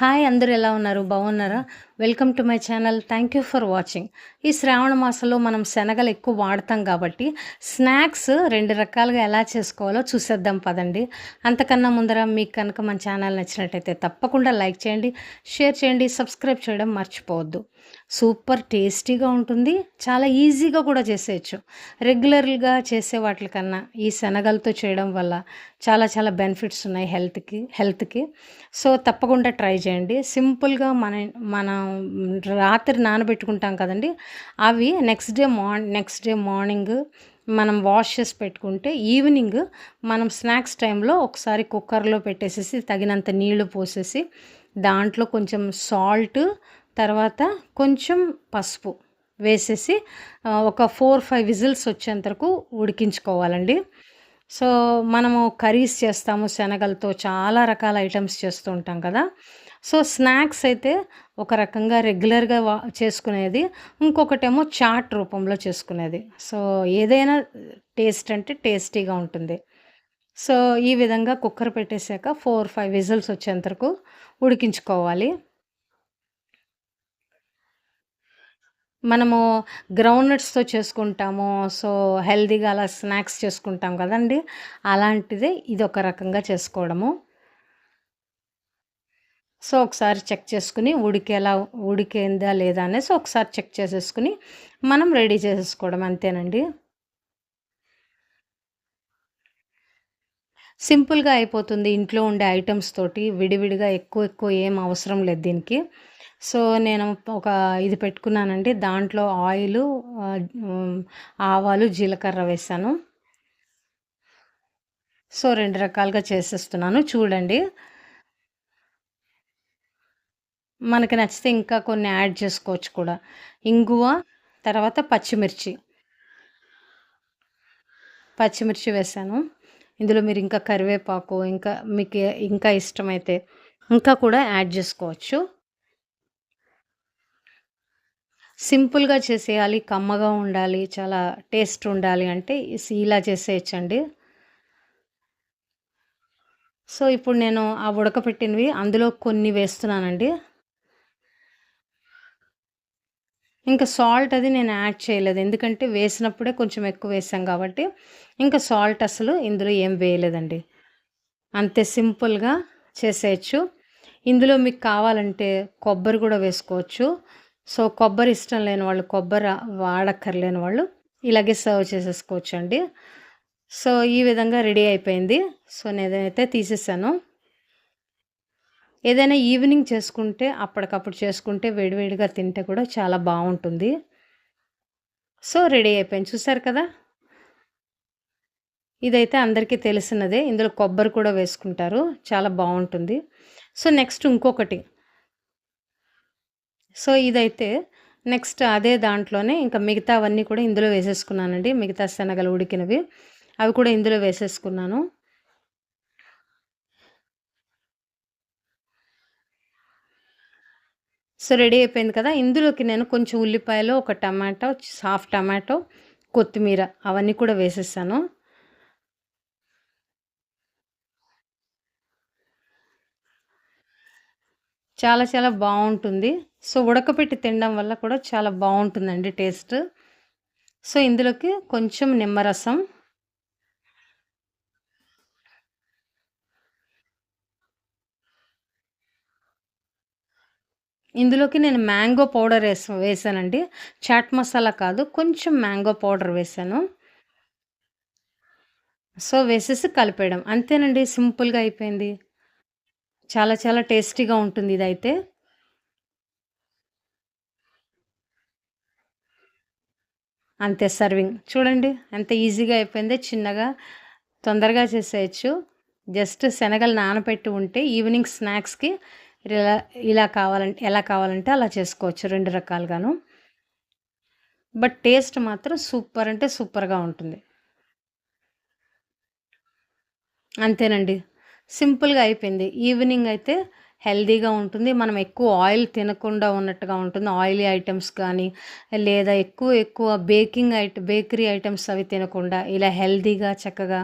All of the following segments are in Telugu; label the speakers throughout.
Speaker 1: హాయ్ అందరు ఎలా ఉన్నారు? బాగున్నారా? Welcome to my channel. Thank you for watching. ఈ శ్రావణ మాసంలో మనం శనగలు ఎక్కువ వాడతాం కాబట్టి స్నాక్స్ రెండు రకాలుగా ఎలా చేసుకోవాలో చూసేద్దాం పదండి. అంతకన్నా ముందర మీకు కనుక మన ఛానల్ నచ్చినట్టయితే తప్పకుండా లైక్ చేయండి షేర్ చేయండి సబ్స్క్రైబ్ చేయడం మర్చిపోవద్దు. సూపర్ టేస్టీగా ఉంటుంది. చాలా ఈజీగా కూడా చేసేయచ్చు. రెగ్యులర్గా చేసే వాటికన్నా ఈ శనగలతో చేయడం వల్ల చాలా చాలా బెనిఫిట్స్ ఉన్నాయి హెల్త్కి హెల్త్కి. సో తప్పకుండా ట్రై చేయండి. సింపుల్గా మన మనం రాత్రి నానబెట్టుకుంటాం కదండి అవి next day morning next day morning మనం వాష్ చేసి పెట్టుకుంటే ఈవినింగ్ మనం స్నాక్స్ టైంలో ఒకసారి కుక్కర్లో పెట్టేసేసి తగినంత నీళ్ళు పోసేసి దాంట్లో కొంచెం సాల్ట్ తర్వాత కొంచెం పసుపు వేసేసి ఒక ఫోర్ ఫైవ్ విజిల్స్ వచ్చేంత వరకు ఉడికించుకోవాలండి. సో మనము కర్రీస్ చేస్తాము శనగలతో చాలా రకాల ఐటమ్స్ చేస్తూ ఉంటాం కదా. సో స్నాక్స్ అయితే ఒక రకంగా రెగ్యులర్గా వా చేసుకునేది. ఇంకొకటేమో చాట్ రూపంలో చేసుకునేది. సో ఏదైనా టేస్ట్ అంటే టేస్టీగా ఉంటుంది. సో ఈ విధంగా కుక్కర్ పెట్టేశాక ఫోర్ ఫైవ్ విజిల్స్ వచ్చేంత వరకు ఉడికించుకోవాలి. మనము గ్రౌండ్నట్స్తో చేసుకుంటాము. సో హెల్దీగా అలా స్నాక్స్ చేసుకుంటాం కదండి. అలాంటిదే ఇది ఒక రకంగా చేసుకోవడము. సో ఒకసారి చెక్ చేసుకుని ఉడికేలా ఉడికేందా లేదా అనేసి ఒకసారి చెక్ చేసేసుకుని మనం రెడీ చేసేసుకోవడం అంతేనండి. సింపుల్గా అయిపోతుంది ఇంట్లో ఉండే ఐటమ్స్ తోటి విడివిడిగా ఎక్కువ ఎక్కువ ఏం అవసరం లేదు దీనికి. సో నేను ఒక ఇది పెట్టుకున్నానండి దాంట్లో ఆయిల్ ఆవాలు జీలకర్ర వేసాను. సో రెండు రకాలుగా చేసేస్తున్నాను చూడండి. మనకి నచ్చితే ఇంకా కొన్ని యాడ్ చేసుకోవచ్చు కూడా. ఇంగువ తర్వాత పచ్చిమిర్చి. పచ్చిమిర్చి వేసాను. ఇందులో మీరు ఇంకా కరివేపాకు ఇంకా మీకు ఇంకా ఇష్టమైతే ఇంకా కూడా యాడ్ చేసుకోవచ్చు. సింపుల్గా చేసేయాలి కమ్మగా ఉండాలి చాలా టేస్ట్ ఉండాలి అంటే ఇలా చేసేయచ్చండి. సో ఇప్పుడు నేను ఆ ఉడకపెట్టినవి అందులో కొన్ని వేస్తున్నానండి. ఇంకా సాల్ట్ అది నేను యాడ్ చేయలేదు. ఎందుకంటే వేసినప్పుడే కొంచెం ఎక్కువ వేసాం కాబట్టి ఇంకా సాల్ట్ అసలు ఇందులో ఏం వేయలేదండి. అంతే సింపుల్గా చేసేయచ్చు. ఇందులో మీకు కావాలంటే కొబ్బరి కూడా వేసుకోవచ్చు. సో కొబ్బరి ఇష్టం లేని వాళ్ళు కొబ్బరి వాడక్కర్లేని వాళ్ళు ఇలాగే సర్వ్ చేసేసుకోవచ్చు అండి సో ఈ విధంగా రెడీ అయిపోయింది. సో నేనైతే తీసేసాను. ఏదైనా ఈవినింగ్ చేసుకుంటే అప్పటికప్పుడు చేసుకుంటే వేడివేడిగా తింటే కూడా చాలా బాగుంటుంది. సో రెడీ అయిపోయింది చూసారు కదా? ఇదైతే అందరికీ తెలిసినదే. ఇందులో కొబ్బరి కూడా వేసుకుంటారు. చాలా బాగుంటుంది. సో నెక్స్ట్ ఇంకొకటి. సో ఇదైతే నెక్స్ట్ అదే దాంట్లోనే ఇంకా మిగతావన్నీ కూడా ఇందులో వేసేసుకున్నానండి. మిగతా శనగలు ఉడికినవి. అవి కూడా ఇందులో వేసేసుకున్నాను. సో రెడీ అయిపోయింది కదా. ఇందులోకి నేను కొంచెం ఉల్లిపాయలు ఒక టమాటో హాఫ్ టమాటో కొత్తిమీర అవన్నీ కూడా వేసేసాను. చాలా చాలా బాగుంటుంది. సో ఉడకపెట్టి తినడం వల్ల కూడా చాలా బాగుంటుందండి టేస్ట్. సో ఇందులోకి కొంచెం నిమ్మరసం ఇందులోకి నేను మ్యాంగో పౌడర్ వేసా వేసానండి. చాట్ మసాలా కాదు కొంచెం మ్యాంగో పౌడర్ వేసాను. సో వేసేసి కలిపేయడం. అంతేనండి సింపుల్గా అయిపోయింది. చాలా చాలా టేస్టీగా ఉంటుంది ఇదైతే. అంతే సర్వింగ్. చూడండి ఎంత ఈజీగా అయిపోయింది చిన్నగా తొందరగా చేసేయచ్చు. జస్ట్ శనగలు నానబెట్టి ఉంటే ఈవినింగ్ స్నాక్స్కి ఇలా ఇలా కావాలంటే ఎలా కావాలంటే అలా చేసుకోవచ్చు రెండు రకాలుగాను. బట్ టేస్ట్ మాత్రం సూపర్ అంటే సూపర్గా ఉంటుంది. అంతేనండి. సింపుల్గా అయిపోయింది. ఈవినింగ్ అయితే హెల్దీగా ఉంటుంది. మనం ఎక్కువ ఆయిల్ తినకుండా ఉన్నట్టుగా ఉంటుంది. ఆయిలీ ఐటమ్స్ కానీ లేదా ఎక్కువ ఎక్కువ బేకింగ్ ఐట బేకరీ ఐటమ్స్ అవి తినకుండా ఇలా హెల్దీగా చక్కగా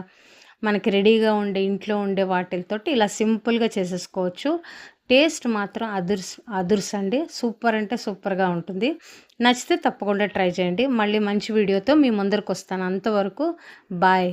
Speaker 1: మనకి రెడీగా ఉండే ఇంట్లో ఉండే వాటితోటి ఇలా సింపుల్గా చేసేసుకోవచ్చు. టేస్ట్ మాత్రం అదుర్స్ అదుర్స్ అండి సూపర్ అంటే సూపర్గా ఉంటుంది. నచ్చితే తప్పకుండా ట్రై చేయండి. మళ్ళీ మంచి వీడియోతో మీ ముందరకు వస్తాను అంతవరకు బాయ్.